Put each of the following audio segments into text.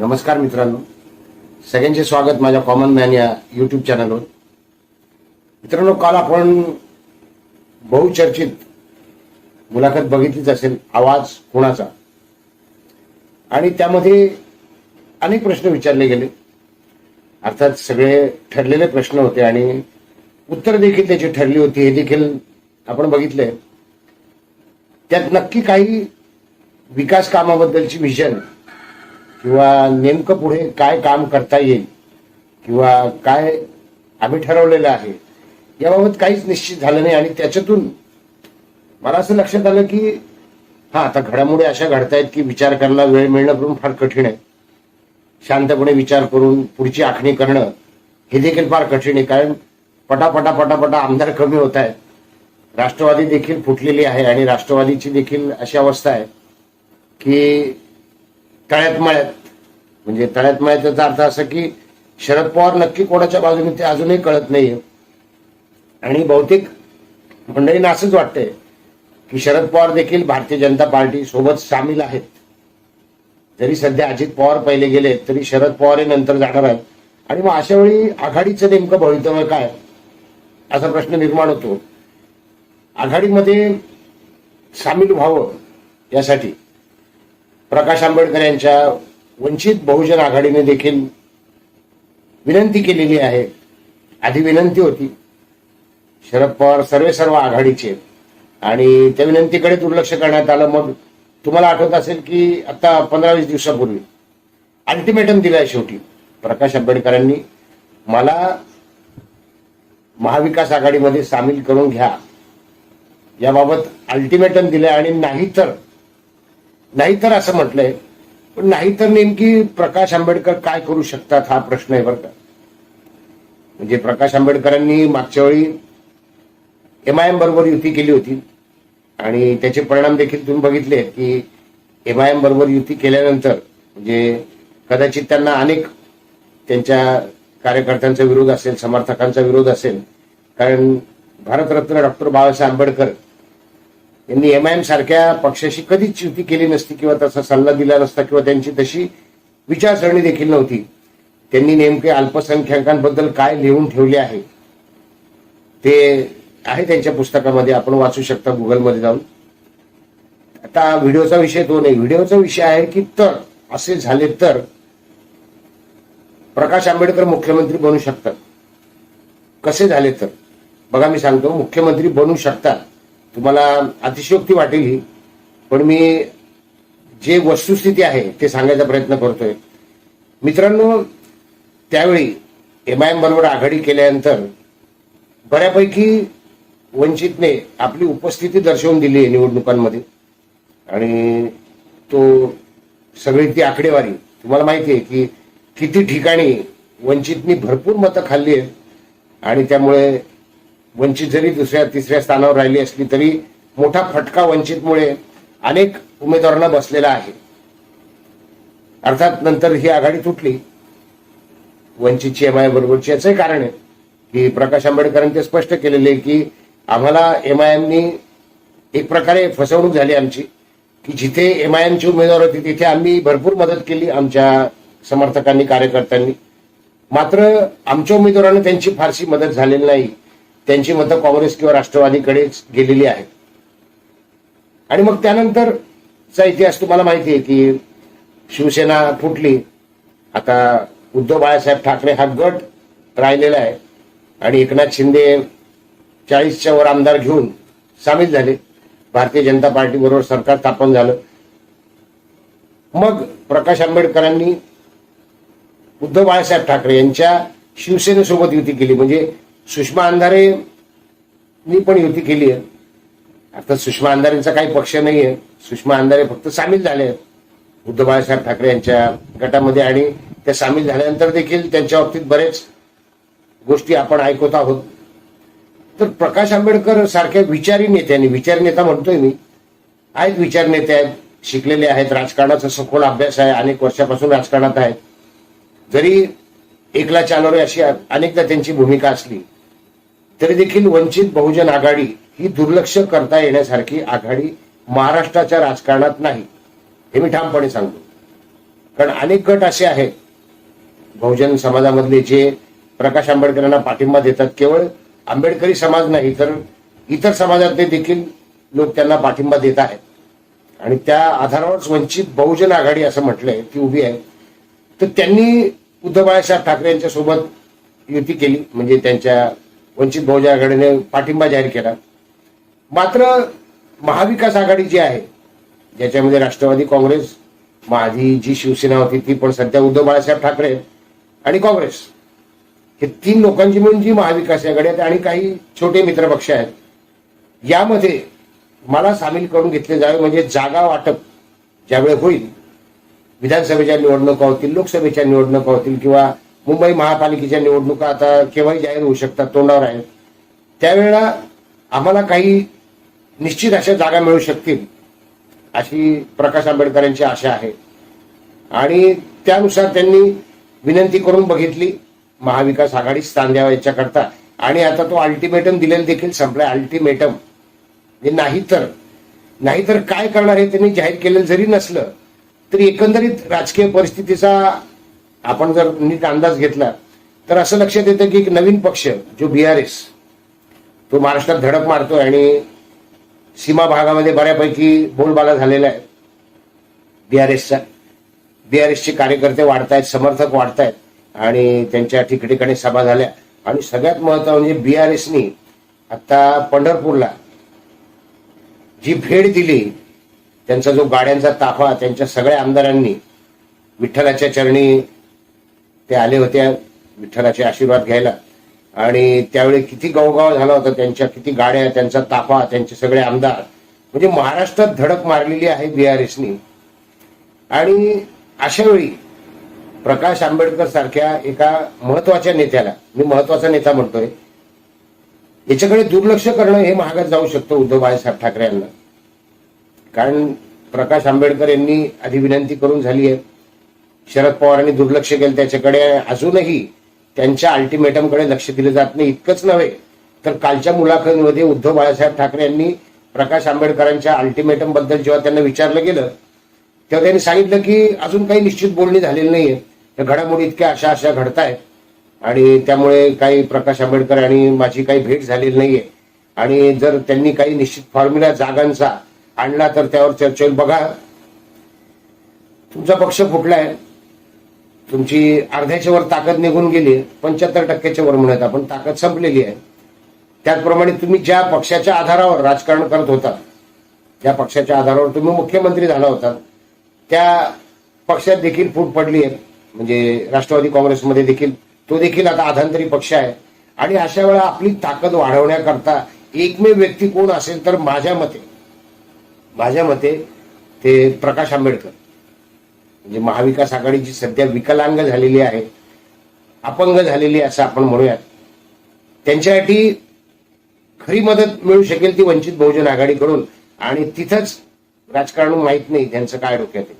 नमस्कार मित्रांनो. सगळ्यांचे स्वागत माझ्या कॉमन मॅन या युट्यूब चॅनलवर मित्रांनो काल आपण बहुचर्चित मुलाखत बघितलीच असेल आवाज कोणाचा? आणि त्यामध्ये अनेक प्रश्न विचारले गेले. अर्थात सगळे ठरलेले प्रश्न होते आणि उत्तर देखील त्याची ठरली होती हे देखील आपण बघितलंय. त्यात नक्की काही विकास कामाबद्दलची विजन किंवा नेमकं पुढे काय काम करता येईल किंवा काय आम्ही ठरवलेलं आहे याबाबत काहीच निश्चित झालं नाही. आणि त्याच्यातून मला असं लक्षात आलं की हा आता घडामोडी अशा घडतायत की विचार करायला वेळ मिळणं पण फार कठीण आहे. शांतपणे विचार करून पुढची आखणी करणं हे देखील फार कठीण आहे. कारण पटापटा पटापटा आमदार कमी होत आहेत. राष्ट्रवादी देखील फुटलेली आहे आणि राष्ट्रवादीची देखील अशी अवस्था आहे की तळ्यात मळ्यात. म्हणजे तळ्यात मळ्याचा अर्थ असा की शरद पवार नक्की कोणाच्या बाजूने ते अजूनही कळत नाहीये. आणि बहुतेक मंडळींना असंच वाटतंय की शरद पवार देखील भारतीय जनता पार्टी सोबत सामील आहेत. जरी सध्या अजित पवार पहिले गेले तरी शरद पवार हे नंतर जाणार आहेत. आणि मग अशा वेळी आघाडीचं नेमकं भवितव्य काय? असा प्रश्न निर्माण होतो. आघाडीमध्ये सामील व्हावं यासाठी प्रकाश आंबेडकर यांच्या वंचित बहुजन आघाडीने देखील विनंती केलेली आहे. आधी विनंती होती शरद पवार सर्वे सर्व आघाडीचे. आणि त्या विनंतीकडे दुर्लक्ष करण्यात आलं. मग तुम्हाला आठवत असेल की आता पंधरा वीस दिवसापूर्वी अल्टिमेटम दिलाय शेवटी प्रकाश आंबेडकरांनी. मला महाविकास आघाडीमध्ये सामील करून घ्या. याबाबत अल्टिमेटम दिलंय आणि नाहीतर नाहीतर असं म्हटलंय. पण नाहीतर नेमकी प्रकाश आंबेडकर काय करू शकतात हा प्रश्न आहे बरं का. म्हणजे प्रकाश आंबेडकरांनी मागच्या वेळी एम आय एम बरोबर युती केली होती. आणि त्याचे परिणाम देखील तुम्ही बघितले की एम आय एम बरोबर युती केल्यानंतर म्हणजे कदाचित त्यांना अनेक त्यांच्या कार्यकर्त्यांचा विरोध असेल समर्थकांचा विरोध असेल. कारण भारतरत्न डॉक्टर बाबासाहेब आंबेडकर यांनी एम आय एम सारख्या पक्षाशी कधीच युती केली नसती किंवा तसा सल्ला दिला नसता किंवा त्यांची तशी विचारसरणी देखील नव्हती. त्यांनी नेमके अल्पसंख्याकांबद्दल काय लिहून ठेवले आहे? ते आहे त्यांच्या पुस्तकामध्ये. आपण वाचू शकता गुगलमध्ये जाऊन. आता व्हिडिओचा विषय तो नाही. व्हिडिओचा विषय आहे की तर असे झाले तर. प्रकाश आंबेडकर मुख्यमंत्री बनू शकतात. कसे झाले तर? बघा मी सांगतो. मुख्यमंत्री बनू शकतात. तुम्हाला अतिशयोक्ती वाटेल ही पण मी जे वस्तुस्थिती आहे ते सांगायचा प्रयत्न करतोय. मित्रांनो त्यावेळी एम आय एम बरोबर आघाडी केल्यानंतर बऱ्यापैकी वंचितने आपली उपस्थिती दर्शवून दिली आहे निवडणुकांमध्ये. आणि तो सगळी ती आकडेवारी तुम्हाला माहिती आहे की किती ठिकाणी वंचितनी भरपूर मतं खाल्ली आहेत. आणि त्यामुळे वंचित जरी दुसऱ्या तिसऱ्या स्थानावर राहिली असली तरी मोठा फटका वंचितमुळे अनेक उमेदवारांना बसलेला आहे. अर्थात नंतर ही आघाडी तुटली. वंचितची एम आय बरोबरची याचंही कारण आहे. की प्रकाश आंबेडकरांनी ते स्पष्ट केलेले की आम्हाला एम आय एमनी एक प्रकारे फसवणूक झाली आमची. की जिथे एम आय एमची उमेदवार होती तिथे आम्ही भरपूर मदत केली आमच्या समर्थकांनी कार्यकर्त्यांनी. मात्र आमच्या उमेदवारांना त्यांची फारशी मदत झालेली नाही. त्यांची मतं काँग्रेस किंवा राष्ट्रवादीकडेच गेलेली आहेत. आणि मग त्यानंतरचा इतिहास तुम्हाला माहिती आहे की शिवसेना फुटली. आता उद्धव बाळासाहेब ठाकरे हा गट राहिलेला आहे. आणि एकनाथ शिंदे चाळीसच्या वर आमदार घेऊन सामील झाले. भारतीय जनता पार्टी बरोबर सरकार स्थापन झालं. मग प्रकाश आंबेडकरांनी उद्धव बाळासाहेब ठाकरे यांच्या शिवसेनेसोबत युती केली. म्हणजे सुषमा अंधारे मी पण युती केली आहे. आता सुषमा अंधारेंचा काही पक्ष नाहीये. सुषमा अंधारे फक्त सामील झाले आहेत. उद्धव बाळासाहेब ठाकरे यांच्या गटामध्ये आणि त्या सामील झाल्यानंतर देखील त्यांच्या बाबतीत बरेच गोष्टी आपण ऐकत आहोत. तर प्रकाश आंबेडकर सारख्या विचारी नेत्यांनी विचारी नेता म्हणतोय मी आहेत विचार नेते आहेत शिकलेले आहेत राजकारणाचा सखोल अभ्यास आहे अनेक वर्षापासून राजकारणात आहेत. जरी एकला चालवणे अशी अनेकदा त्यांची भूमिका असली तरी देखील वंचित बहुजन आघाडी ही दुर्लक्ष करता येण्यासारखी आघाडी महाराष्ट्राच्या राजकारणात नाही हे मी ठामपणे सांगतो. कारण अनेक गट असे आहेत बहुजन समाजामधले जे प्रकाश आंबेडकरांना पाठिंबा देतात केवळ आंबेडकरी समाज नाही तर इतर समाजातले देखील लोक त्यांना पाठिंबा देत आहेत. आणि त्या आधारावरच वंचित बहुजन आघाडी असं म्हटलंय ती उभी आहे. तर त्यांनी उद्धव बाळासाहेब ठाकरे यांच्या सोबत युती केली म्हणजे त्यांच्या वंचित बहुजन आघाडीने पाठिंबा जाहीर केला. मात्र महाविकास आघाडी जी आहे ज्याच्यामध्ये राष्ट्रवादी काँग्रेस माझी जी शिवसेना होती ती पण सध्या उद्धव बाळासाहेब ठाकरे आणि काँग्रेस. हे तीन लोकांची मिळून जी महाविकास आघाडी आहे आणि काही छोटे मित्रपक्ष आहेत यामध्ये मला सामील करून घेतले जावे म्हणजे जागा वाटप ज्यावेळी होईल विधानसभेच्या निवडणुका होतील लोकसभेच्या निवडणुका होतील किंवा मुंबई महापालिकेच्या निवडणुका आता केव्हाही जाहीर होऊ शकतात तोंडावर आहेत. त्यावेळेला आम्हाला काही निश्चित अशा जागा मिळू शकतील अशी प्रकाश आंबेडकरांची आशा आहे. आणि त्यानुसार त्यांनी विनंती करून बघितली महाविकास आघाडी स्थान द्यावा याच्याकरता. आणि आता तो अल्टिमेटम दिलेला देखील संपलाय. अल्टिमेटम. म्हणजे नाहीतर नाहीतर काय करणार हे त्यांनी जाहीर केलेलं जरी नसलं तरी एकंदरीत राजकीय परिस्थितीचा आपण जर नीट अंदाज घेतला तर असं लक्षात येतं की एक नवीन पक्ष जो बी आर एस तो महाराष्ट्रात धडक मारतोय आणि सीमा भागामध्ये बऱ्यापैकी बोलबाला झालेला आहे. बी आर एसचा बी आर एसचे कार्यकर्ते वाढतायत समर्थक वाढतायत आणि त्यांच्या ठिकठिकाणी सभा झाल्या. आणि सगळ्यात महत्वाचं म्हणजे बी आर एसनी आता पंढरपूरला जी भेट दिली त्यांचा जो गाड्यांचा ताफा त्यांच्या सगळ्या आमदारांनी विठ्ठलाच्या चरणी ते आले होते विठ्ठलाचे आशीर्वाद घ्यायला. आणि त्यावेळी किती गावगाव झाला होता त्यांच्या किती गाड्या त्यांचा ताफा त्यांचे सगळे आमदार. म्हणजे महाराष्ट्रात धडक मारलेली आहे बी आर एसनी आणि अशा वेळी प्रकाश आंबेडकर सारख्या एका महत्त्वाच्या नेत्याला मी महत्त्वाचा नेता म्हणतोय याच्याकडे दुर्लक्ष करणं हे महागात जाऊ शकतं उद्धव बाळासाहेब ठाकरे यांना. कारण प्रकाश आंबेडकर यांनी आधी विनंती करून झाली आहे शरद पवारांनी दुर्लक्ष केलं त्याच्याकडे. अजूनही त्यांच्या अल्टिमेटमकडे लक्ष दिलं जात नाही. इतकंच नव्हे तर कालच्या मुलाखतीमध्ये उद्धव बाळासाहेब ठाकरे यांनी प्रकाश आंबेडकरांच्या अल्टिमेटमबद्दल जेव्हा त्यांना विचारलं गेलं तेव्हा त्यांनी सांगितलं की अजून काही निश्चित बोलणी झालेली नाहीये. तर घडामोडी इतक्या अशा अशा घडतायत. आणि त्यामुळे काही प्रकाश आंबेडकर आणि माझी काही भेट झालेली नाहीये. आणि जर त्यांनी काही निश्चित फॉर्म्युला जागांचा आणला तर त्यावर चर्चा होईल बघा. तुमचा पक्ष फुटलाय. तुमची अर्ध्याच्या वर ताकद निघून गेली पंच्याहत्तर टक्क्याच्या वर म्हणत आपण ताकद संपलेली आहे. त्याचप्रमाणे तुम्ही ज्या पक्षाच्या आधारावर राजकारण करत होता ज्या पक्षाच्या आधारावर तुम्ही मुख्यमंत्री झाला होता त्या पक्षात देखील फूट पडली आहे. म्हणजे राष्ट्रवादी काँग्रेसमध्ये देखील तो देखील आता आधांतरी पक्ष आहे. आणि अशा वेळा आपली ताकद वाढवण्याकरता एकमेव व्यक्ती कोण असेल तर माझ्या मते माझ्या मते ते प्रकाश आंबेडकर. म्हणजे महाविकास आघाडीची सध्या विकलांग झालेली आहे अपंग झालेली असं आपण म्हणूयात. त्यांच्यासाठी खरी मदत मिळू शकेल ती वंचित बहुजन आघाडीकडून. आणि तिथंच राजकारण माहीत नाही त्यांचं काय डोक्यात आहे.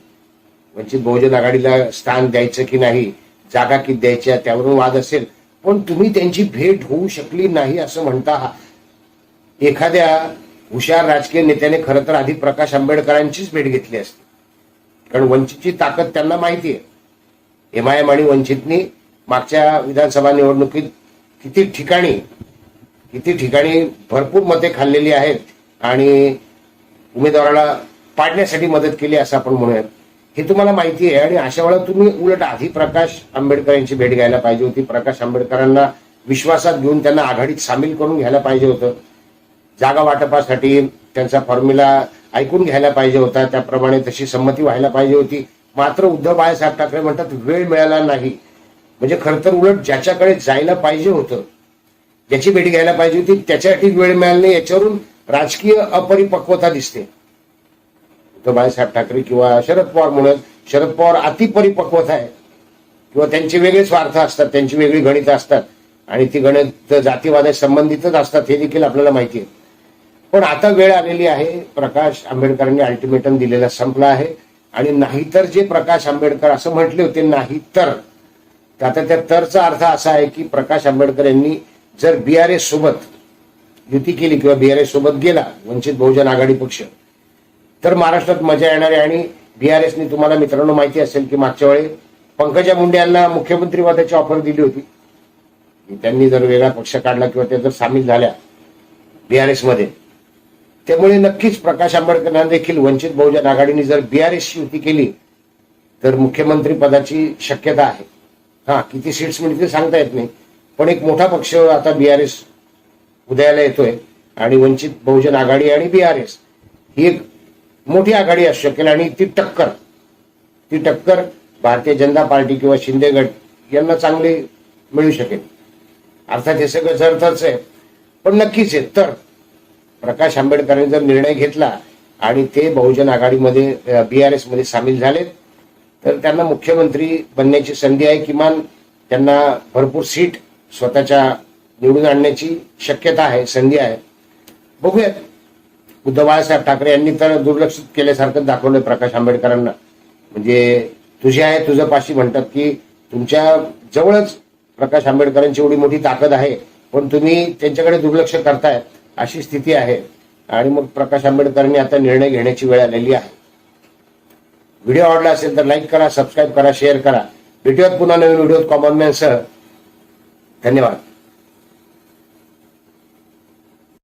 वंचित बहुजन आघाडीला स्थान द्यायचं की नाही जागा किती द्यायच्या त्यावरून वाद असेल पण तुम्ही त्यांची भेट होऊ शकली नाही असं म्हणता एखाद्या हुशार राजकीय नेत्याने खरं तर आधी प्रकाश आंबेडकरांचीच भेट घेतली असती. कारण वंचितची ताकद त्यांना माहिती आहे एम आय एम आणि वंचितनी मागच्या विधानसभा निवडणुकीत किती ठिकाणी किती ठिकाणी भरपूर मते खाल्लेली आहेत आणि उमेदवाराला पाडण्यासाठी मदत केली असं आपण म्हणूयात. हे तुम्हाला माहिती आहे आणि अशा वेळा तुम्ही उलट आधी प्रकाश आंबेडकर यांची भेट घ्यायला पाहिजे होती. प्रकाश आंबेडकरांना विश्वासात घेऊन त्यांना आघाडीत सामील करून घ्यायला पाहिजे होतं. जागा वाटपासाठी त्यांचा फॉर्म्युला ऐकून घ्यायला पाहिजे होता. त्याप्रमाणे तशी संमती व्हायला पाहिजे होती. मात्र उद्धव बाळासाहेब ठाकरे म्हणतात वेळ मिळाला नाही. म्हणजे खर तर उलट ज्याच्याकडे जायला पाहिजे होतं ज्याची भेट घ्यायला पाहिजे होती त्याच्यासाठी वेळ मिळाला नाही. याच्यावरून राजकीय अपरिपक्वता दिसते. उद्धव बाळासाहेब ठाकरे किंवा शरद पवार म्हणत शरद पवार अतिपरिपक्वता आहे. किंवा त्यांचे वेगळे स्वार्थ असतात त्यांची वेगळी गणितं असतात. आणि ती गणित जातीवादा संबंधितच असतात हे देखील आपल्याला माहिती आहे. पण आता वेळ आलेली आहे. प्रकाश आंबेडकरांनी अल्टिमेटम दिलेला संपला आहे. आणि नाहीतर जे प्रकाश आंबेडकर असं म्हटले होते नाही तर आता त्या तरचा अर्थ असा आहे की प्रकाश आंबेडकर यांनी जर बीआरएस सोबत युती केली किंवा बीआरएस सोबत गेला वंचित बहुजन आघाडी पक्ष तर महाराष्ट्रात मजा येणार आहे. आणि एसनी तुम्हाला मित्रांनो माहिती असेल की मागच्या वेळी पंकजा मुंडे यांना मुख्यमंत्री पदाची ऑफर दिली होती. त्यांनी जर वेगळा पक्ष काढला किंवा त्या जर सामील झाल्या बीआरएसमध्ये त्यामुळे नक्कीच प्रकाश आंबेडकरांना देखील वंचित बहुजन आघाडीने जर बीआरएसची युती केली तर मुख्यमंत्री पदाची शक्यता आहे. हा किती सीट्स मिळतील सांगता येत नाही. पण एक मोठा पक्ष आता बीआरएस उदयाला येतोय आणि वंचित बहुजन आघाडी आणि बीआरएस ही एक मोठी आघाडी असू शकेल आणि ती टक्कर ती टक्कर भारतीय जनता पार्टी किंवा शिंदे गट यांना चांगली मिळू शकेल. अर्थात हे सगळं जरतच आहे. पण नक्कीच आहे. तर प्रकाश आंबेडकरांनी जर निर्णय घेतला आणि ते बहुजन आघाडीमध्ये बीआरएसमध्ये सामील झाले तर त्यांना मुख्यमंत्री बनण्याची संधी आहे किमान त्यांना भरपूर सीट स्वतःच्या निवडून आणण्याची शक्यता आहे संधी आहे. बघूयात. उद्धव बाळासाहेब ठाकरे यांनी तर दुर्लक्षित केल्यासारखं दाखवलं प्रकाश आंबेडकरांना. म्हणजे तुझे आहे तुझं पाशी म्हणतात की तुमच्या जवळच प्रकाश आंबेडकरांची एवढी मोठी ताकद आहे पण तुम्ही त्यांच्याकडे दुर्लक्ष करताय अशी स्थिती आहे. आणि मग प्रकाश आंबेडकरांनी आता निर्णय घेण्याची वेळ आलेली आहे. व्हिडिओ आवडला असेल तर लाईक करा सबस्क्राईब करा शेअर करा. भेटूयात पुन्हा नवीन व्हिडिओत कॉमन मॅनसह धन्यवाद.